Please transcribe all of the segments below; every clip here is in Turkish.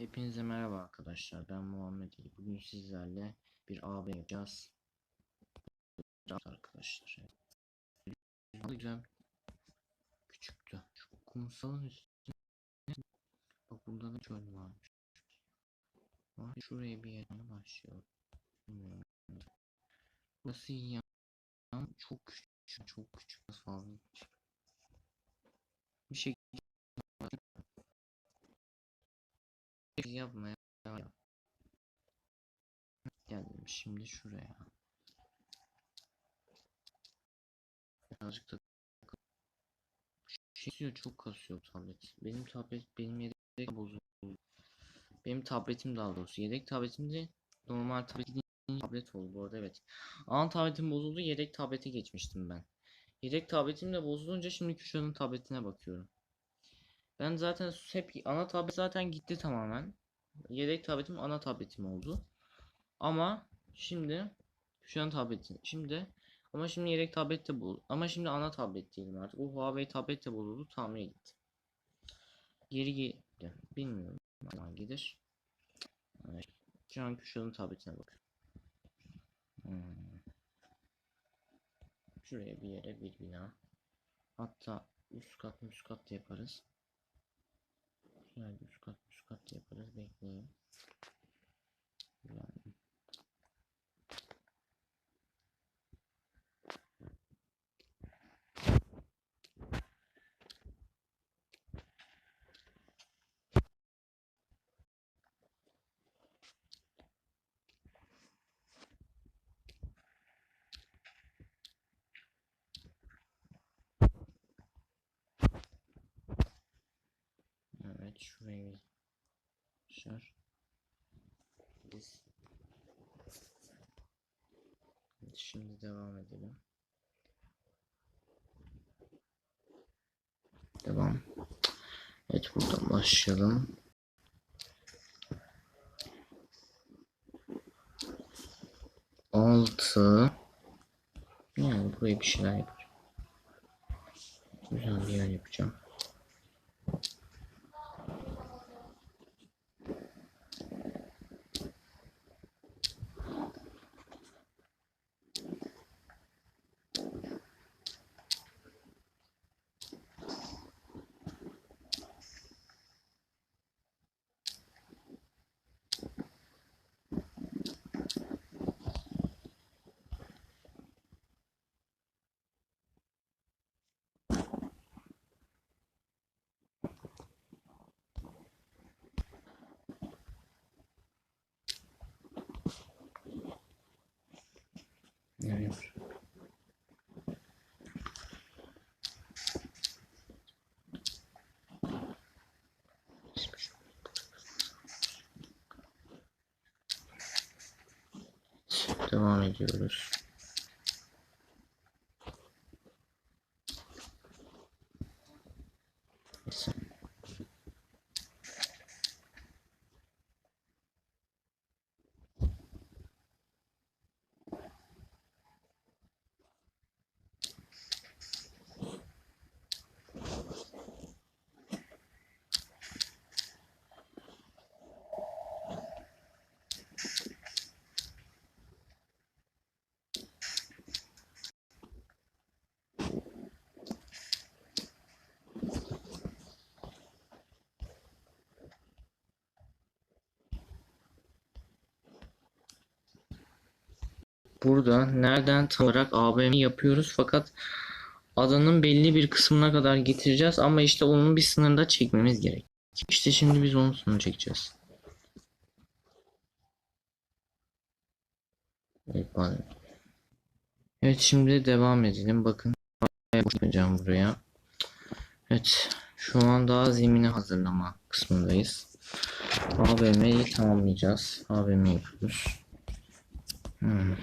Hepinize merhaba arkadaşlar. Ben Muhammed Ali. Bugün sizlerle bir AB yapacağız. Arkadaşlar. Güzel. Küçüktü. Şu kumsalın üstüne. Bak burada da çöl varmış. Var. Şuraya bir yerden başlayalım. Bilmiyorum. Burası iyi ya. Çok küçük. Çok küçük. Fazla. Bir şey yapmaya devam. Geldim şimdi şuraya. Birazcık da şey diyor, çok kasıyor tablet. Benim tablet benim yedek bozuldu. Benim tabletim daha doğrusu yedek tabletimde normal tablet tablet oldu bu arada evet. Ana tabletim bozuldu yedek tablete geçmiştim ben. Yedek tabletim de bozulunca şimdi Küşan'ın tabletine bakıyorum. Ben zaten hep ana tablet zaten gitti tamamen. Yedek tabletim ana tabletim oldu. Ama şimdi şu an tabletim. Şimdi ama şimdi yedek tablet de bu. Ama şimdi ana tablet değilim artık. O Huawei tablet de bozuldu. Tamire gitti. Geri gitti. Bilmiyorum. Ama gider. Şu an Kuşan'ın tabletine bak. Hmm. Şuraya bir yere bir bina. Hatta üst kat üst kat yaparız. Yani üst kat üst kat yaparız. Bekleyin. Yani. Evet şuraya şar. Biz şimdi devam edelim. Devam. Evet buradan başlayalım. Altı. Yani buraya bir şeyler yapacağım. Güzel bir yer yapacağım. Evet. Devam ediyoruz. Burada nereden tam olarak ABM yapıyoruz fakat adanın belli bir kısmına kadar getireceğiz ama işte onun bir sınırında çekmemiz gerek. İşte şimdi biz onun sınırını çekeceğiz. Evet şimdi devam edelim. Bakın yapacağım buraya. Evet şu an daha zemini hazırlama kısmındayız. ABM'yi tamamlayacağız. ABM yapıyoruz. Hmm.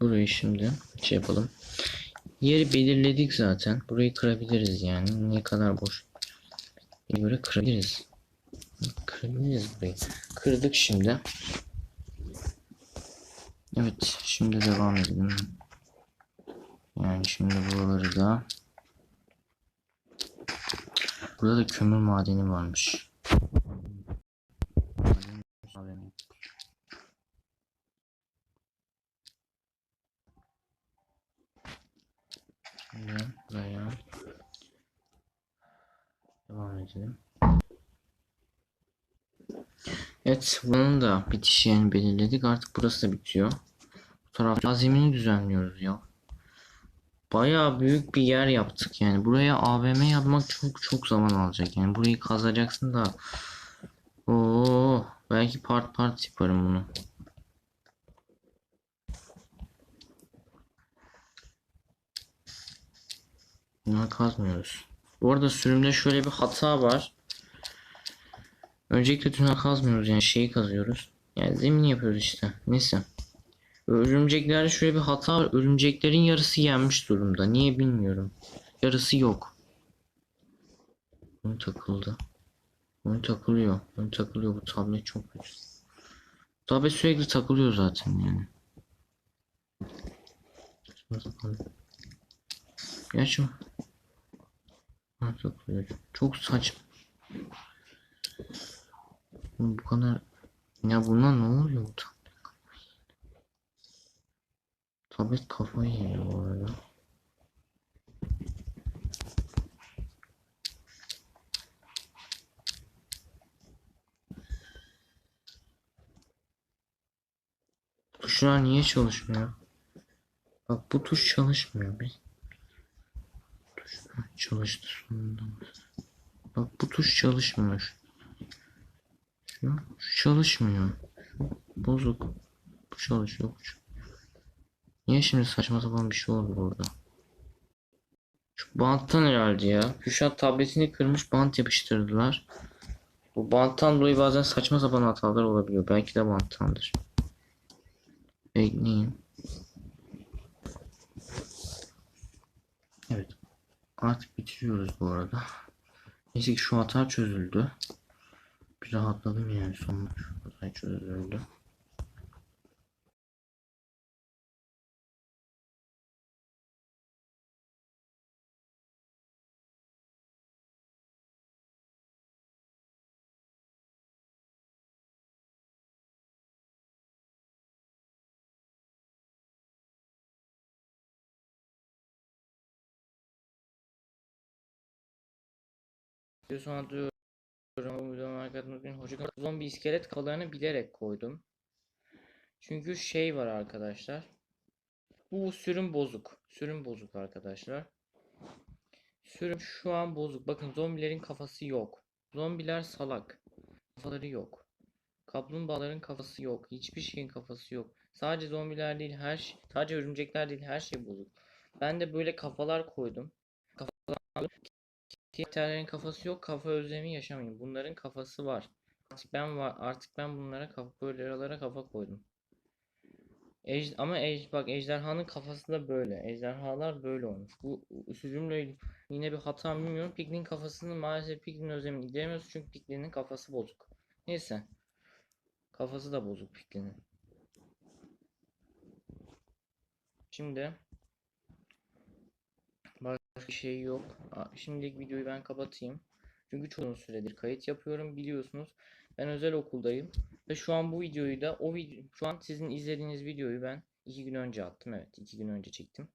Burayı şimdi şey yapalım. Yeri belirledik zaten. Burayı kırabiliriz yani. Ne kadar boş. Göre kırabiliriz. Kırabiliriz burayı. Kırdık şimdi. Evet. Şimdi devam edelim. Yani şimdi buraları da Burada da kömür madeni varmış. Maden- maden- Şimdi buraya edelim. Evet, bunun da bitiş yerini belirledik. Artık burası da bitiyor. Bu taraf zemini düzenliyoruz ya. Bayağı büyük bir yer yaptık yani. Buraya AVM yapmak çok çok zaman alacak. Yani burayı kazacaksın da. Oo, belki part part yaparım bunu. Bunları kazmıyoruz. Bu arada sürümde şöyle bir hata var. Öncelikle tünel kazmıyoruz yani şeyi kazıyoruz. Yani zemini yapıyoruz işte. Neyse. Örümceklerde şöyle bir hata var. Örümceklerin yarısı yenmiş durumda. Niye bilmiyorum. Yarısı yok. Bunu takıldı. Bunu takılıyor. Bunu takılıyor. Bu tablet çok kötü. Tablet sürekli takılıyor zaten yani. Gerçi takılıyor. Çok saçma. Bu kadar ya buna ne oluyor tablet? Kafayı yiyor bu arada. Tuşlar niye çalışmıyor? Bak bu tuş çalışmıyor. Bir çalıştı sonunda. Bak bu tuş çalışmıyor. Şu, şu çalışmıyor. Şu bozuk. Bu çalışıyor. Bu çalışıyor. Niye şimdi saçma sapan bir şey oldu burada? Şu banttan herhalde ya. Kürşat tabletini kırmış bant yapıştırdılar. Bu banttan dolayı bazen saçma sapan hatalar olabiliyor. Belki de banttandır. Bekleyin. Evet. Artık bitiriyoruz bu arada. Neyse ki şu hata çözüldü. Bir rahatladım yani şu hata çözüldü. Bir sonra diyorum bu videonun arkasında hoca zombi iskelet kafalarını bilerek koydum. Çünkü şey var arkadaşlar. Bu sürüm bozuk. Sürüm bozuk arkadaşlar. Sürüm şu an bozuk. Bakın zombilerin kafası yok. Zombiler salak. Kafaları yok. Kaplumbağaların kafası yok. Hiçbir şeyin kafası yok. Sadece zombiler değil her şey, sadece örümcekler değil her şey bozuk. Ben de böyle kafalar koydum. Kafalar Karakterlerin kafası yok. Kafa özlemi yaşamayın. Bunların kafası var. Artık ben var. Artık ben bunlara kafa böyle aralara kafa koydum. Ej ama ej bak ejderhanın kafası da böyle. Ejderhalar böyle olmuş. Bu sürümle yine bir hata bilmiyorum. Piglin kafasını maalesef Piglin özlemini gideremiyoruz çünkü Piglin'in kafası bozuk. Neyse. Kafası da bozuk Piglin'in. Şimdi Başka şey yok. Şimdilik videoyu ben kapatayım. Çünkü çok uzun süredir kayıt yapıyorum biliyorsunuz. Ben özel okuldayım ve şu an bu videoyu da o video şu an sizin izlediğiniz videoyu ben iki gün önce attım. Evet, iki gün önce çektim.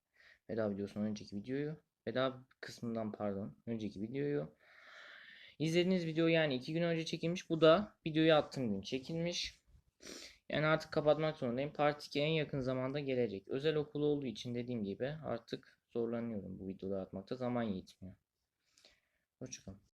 Veda videosunun önceki videoyu. Veda kısmından pardon, önceki videoyu. İzlediğiniz video yani iki gün önce çekilmiş. Bu da videoyu attığım gün çekilmiş. Yani artık kapatmak zorundayım. Part 2 en yakın zamanda gelecek. Özel okul olduğu için dediğim gibi artık zorlanıyorum bu videoları atmakta. Zaman yetmiyor. Hoşçakalın.